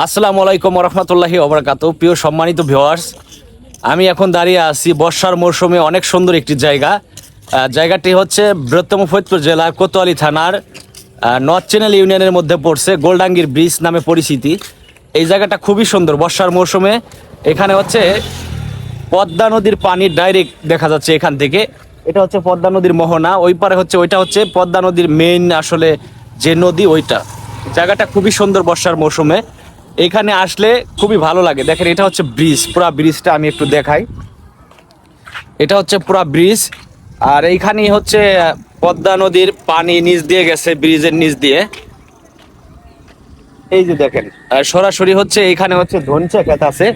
আসসালামু আলাইকুম রহমতুল্লাহি ওবরাকাতু। প্রিয় সম্মানিত ভিওয়ার্স আমি এখন দাঁড়িয়ে আছি বর্ষার মৌসুমে অনেক সুন্দর একটি জায়গা। জায়গাটি হচ্ছে বৃহত্তম ফরিদপুর জেলা কোতোয়ালি থানার নর্থ চ্যানেল ইউনিয়নের মধ্যে পড়ছে গোলডাঙ্গির ব্রিজ নামে পরিচিতি। এই জায়গাটা খুবই সুন্দর বর্ষার মৌসুমে এখানে হচ্ছে পদ্মা নদীর পানি ডাইরেক্ট দেখা যাচ্ছে এখান থেকে। এটা হচ্ছে পদ্মা নদীর মোহনা, ওই পারে হচ্ছে, ওইটা হচ্ছে পদ্মা নদীর মেইন আসলে যে নদী, ওইটা। জায়গাটা খুবই সুন্দর বর্ষার মৌসুমে এখানে আসলে খুবই ভালো লাগে। দেখেন, এটা হচ্ছে ব্রিজ, পুরা ব্রিজটা আমি একটু দেখাই। এটা হচ্ছে পুরা ব্রিজ, আর এইখানেই হচ্ছে পদ্মা নদীর পানি নিচ দিয়ে গেছে, ব্রিজের নিচ দিয়ে। এই যে দেখেন সরাসরি হচ্ছে এখানে হচ্ছে ধনচা খেত আছে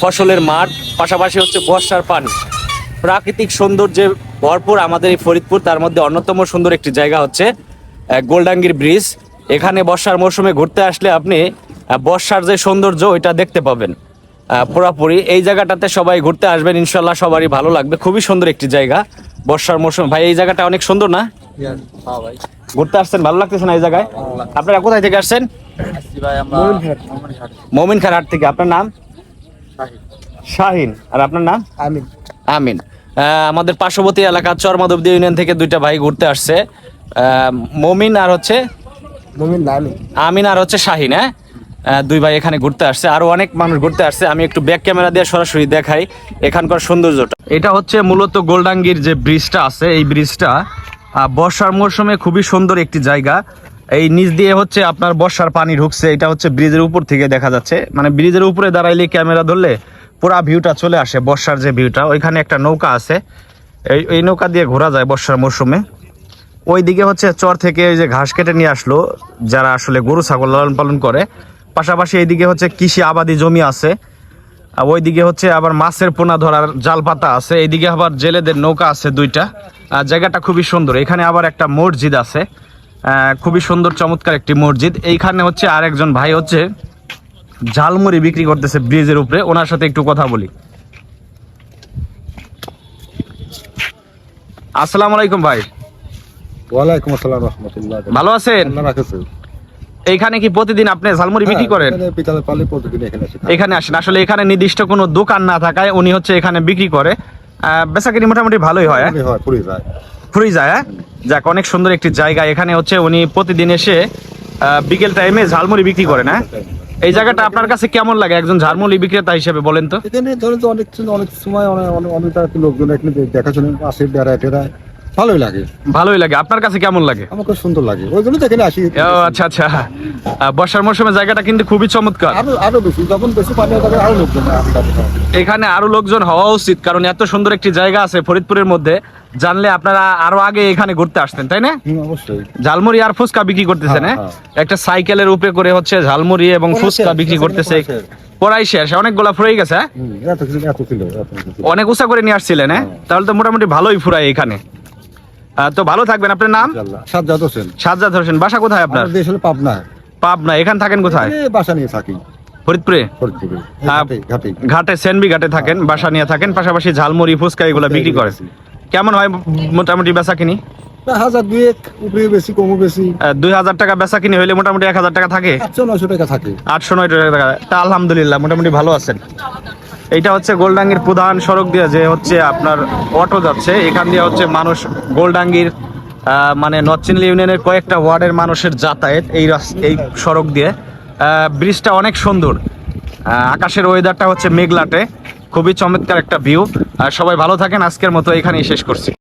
ফসলের মাঠ, পাশাপাশি হচ্ছে বর্ষার পানি। প্রাকৃতিক সৌন্দর্যে ভরপুর আমাদের এই ফরিদপুর, তার মধ্যে অন্যতম সুন্দর একটি জায়গা হচ্ছে গোলডাঙ্গির ব্রিজ। এখানে বর্ষার মৌসুমে ঘুরতে আসলে আপনি বর্ষার যে সৌন্দর্য ওইটা দেখতে পাবেন। আহ, পুরাপুরি এই জায়গাটাতে সবাই ঘুরতে আসবেন ইনশাল্লাহ সবারই ভালো লাগবে। খুবই সুন্দর একটি জায়গা বর্ষার মৌসুম। ভাই এই জায়গাটা অনেক সুন্দর না? হ্যাঁ ভাই। ঘুরতে আসছেন ভালো লাগতেছে না এই জায়গায়? আপনারা কোথায় থেকে আসছেন? মমিন খান হাট থেকে। আপনার নাম? শাহিন। আর আপনার নাম? আমি আমিন। আমাদের পার্শ্ববর্তী এলাকা চরমাধবদী ইউনিয়ন থেকে দুইটা ভাই ঘুরতে আসছে। মমিন আর হচ্ছে? আমিন আর হচ্ছে শাহিন হ্যাঁ? দুই ভাই এখানে ঘুরতে আসছে। আরও অনেক মানুষ ঘুরতে আসছে। আমি একটু ব্যাক ক্যামেরা দিয়ে সরাসরি দেখাই এখানকার সৌন্দর্যটা। এটা হচ্ছে মূলত গোলডাঙ্গির যে ব্রিজটা আছে, এই ব্রিজটা বর্ষার মৌসুমে খুবই সুন্দর একটি জায়গা। এই নিচ দিয়ে হচ্ছে আপনার বর্ষার পানি ঢুকছে। এটা হচ্ছে ব্রিজের উপর থেকে দেখা যাচ্ছে। মানে ব্রিজের উপরে দাঁড়াইলে ক্যামেরা ধরলে পুরা ভিউটা চলে আসে, বর্ষার যে ভিউটা ওইখানে একটা নৌকা আছে। এই এই নৌকা দিয়ে ঘোরা যায় বর্ষার মৌসুমে ওইদিকে হচ্ছে চর থেকে ওই যে ঘাস কেটে নিয়ে আসলো, যারা আসলে গরু, ছাগল লালন পালন করে। পাশাপাশি এইদিকে হচ্ছে কৃষি আবাদি জমি আছে। ওইদিকে হচ্ছে আবার মাছের পোনা ধরার জাল পাতা আছে। এইদিকে আবার জেলেদের নৌকা আছে দুইটা। জায়গাটা খুবই সুন্দর। এখানে আবার একটা মসজিদ আছে। খুবই সুন্দর চমৎকার একটি মসজিদ। এইখানে হচ্ছে আর একজন ভাই হচ্ছে ঝালমুড়ি বিক্রি করতেছে ব্রিজের উপরে। ওনার সাথে একটু কথা বলি। আসসালামু আলাইকুম ভাই। ওয়ালাইকুম আসসালাম রহমতুল্লাহ। ভালো আছেন? এইখানে কি প্রতিদিন আপনি ঝালমুড়ি বিক্রি করেন? প্রতিদিন এখানে আসেন। আসলে এখানে নির্দিষ্ট কোনো দোকান না থাকায় উনি হচ্ছে এখানে বিক্রি করে। বেচাকিনি মোটামুটি ভালোই হয় হ্যাঁ? মনে হয় যায়। ফুরি যায় হ্যাঁ? যাক অনেক সুন্দর একটি জায়গা। এখানে হচ্ছে উনি প্রতিদিন এসে বিকেল টাইমে ঝালমুড়ি বিক্রি করেন হ্যাঁ এই জায়গাটা আপনার কাছে কেমন লাগে? একজন ঝালমুড়ি বিক্রেতা হিসেবে বলেন তো। এখানে ধরেন তো অনেক অনেক সময় অনেক অনেক অনেক লোকজন এখানে দেখাশোনা আসে বেড়ায় টেরায় ভালোই লাগে। ভালোই লাগে। আপনার কাছে কেমন লাগে? আমাকে সুন্দর লাগে। ওই জন্য এখানে আসি। ও আচ্ছা আচ্ছা। বর্ষার মৌসুমে জায়গাটা কিন্তু খুবই চমৎকার। আরও আরও বেশি। যখন বেশি পানি হয় তখন আরও লোকজন। এখানে আরও লোকজন হওয়া উচিত কারণ এত সুন্দর একটি জায়গা আছে ফরিদপুরের মধ্যে। জানলে আপনারা আরও আগে এখানে ঘুরতে আসতেন তাই না? অবশ্যই। ঝালমুড়ি আর ফুচকা বিক্রি করতেছেন হ্যাঁ, হ্যাঁ? একটা সাইকেলের উপরে করে হচ্ছে ঝালমুড়ি এবং ফুচকা বিক্রি করতেছে। পড়াই শেষ। অনেকগুলা ফুরাই গেছে হ্যাঁ? অনেক উঁচা করে নিয়ে আসছিলেন হ্যাঁ? তাহলে তো মোটামুটি ভালোই ফুরাই এখানে। তো ভালো থাকবেন। আপনার নাম? সাজ্জাদ হোসেন। সাজ্জাদ হোসেন। বাসা কোথায় আপনার? দেশ হলো পাবনা। পাবনা। এখান থাকেন কোথায়? বাসা নিয়ে থাকি। ফরিদপুরে? ফরিদপুরে। এই। ঘাটে ঘাটে। ঘাটে সেনবি ঘাটে থাকেন বাসা নিয়ে থাকেন পাশাপাশি ঝালমুড়ি ফুচকা এগুলো বিক্রি করেন। কেমন হয় মোটামুটি বেচা কিনি? হাজার দুয়েক উপরে বেশি কমও বেশি। দুই হাজার টাকা বেচা কিনি হইলে মোটামুটি এক হাজার টাকা থাকে? আটশো নয়শো টাকা থাকে। আটশো নয় টাকা। তা আলহামদুলিল্লাহ মোটামুটি ভালো আছেন। এইটা হচ্ছে গোলডাঙ্গির প্রধান সড়ক দিয়ে যে হচ্ছে আপনার অটো যাচ্ছে। এখান দিয়ে হচ্ছে মানুষ গোলডাঙ্গির মানে নচ্চিনলি ইউনিয়নের কয়েকটা ওয়ার্ডের মানুষের যাতায়াত এই এই সড়ক দিয়ে। ব্রিজটা অনেক সুন্দর। আকাশের ওয়েদারটা হচ্ছে মেঘলাটে। খুবই চমৎকার একটা ভিউ। আর সবাই ভালো থাকেন। আজকের মতো এখানেই শেষ করছি।